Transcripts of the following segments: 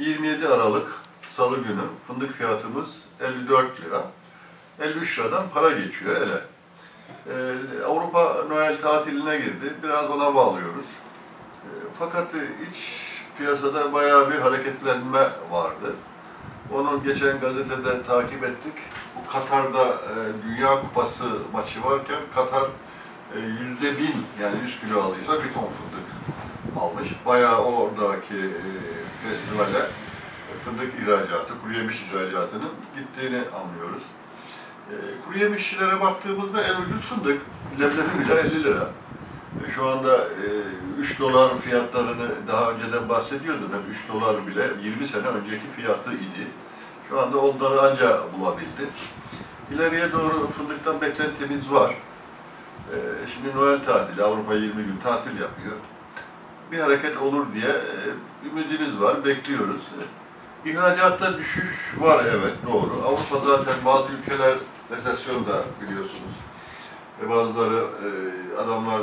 27 Aralık Salı günü fındık fiyatımız 54 lira. 53 liradan para geçiyor ele. Ee, Avrupa Noel tatiline girdi. Biraz ona bağlıyoruz. Ee, fakat iç piyasada bayağı bir hareketlenme vardı. Onu geçen gazetede takip ettik. Bu Katar'da e, Dünya Kupası maçı varken Katar e, yüzde bin yani 100 kilo alıyorsa bir ton fındık almış. Bayağı oradaki e, festivale fındık ihracatı, kuru yemiş ihracatının gittiğini anlıyoruz. E, kuru yemişçilere baktığımızda en ucuz fındık, leblebi bile 50 lira. E, şu anda e, 3 dolar fiyatlarını daha önceden bahsediyordum. Ben 3 dolar bile 20 sene önceki fiyatı idi. Şu anda onları anca bulabildi. İleriye doğru fındıktan beklentimiz var. E, şimdi Noel tatili, Avrupa 20 gün tatil yapıyor. Bir hareket olur diye e, ümidimiz var, bekliyoruz. İhracatta düşüş var evet doğru. Avrupa zaten bazı ülkeler resesyonda biliyorsunuz. E, bazıları e, adamlar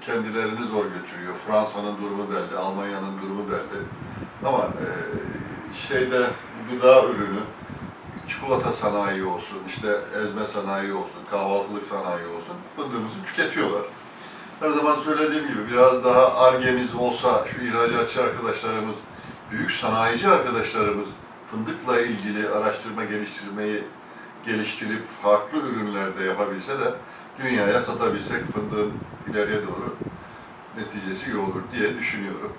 kendilerini zor götürüyor. Fransa'nın durumu belli, Almanya'nın durumu belli. Ama şeyde gıda ürünü, çikolata sanayi olsun, işte ezme sanayi olsun, kahvaltılık sanayi olsun fındığımızı tüketiyorlar. Her zaman söylediğim gibi biraz daha argemiz olsa şu ihracatçı arkadaşlarımız, büyük sanayici arkadaşlarımız fındıkla ilgili araştırma geliştirmeyi geliştirip farklı ürünlerde yapabilse de dünyaya satabilsek fındığın ileriye doğru neticesi iyi olur diye düşünüyorum.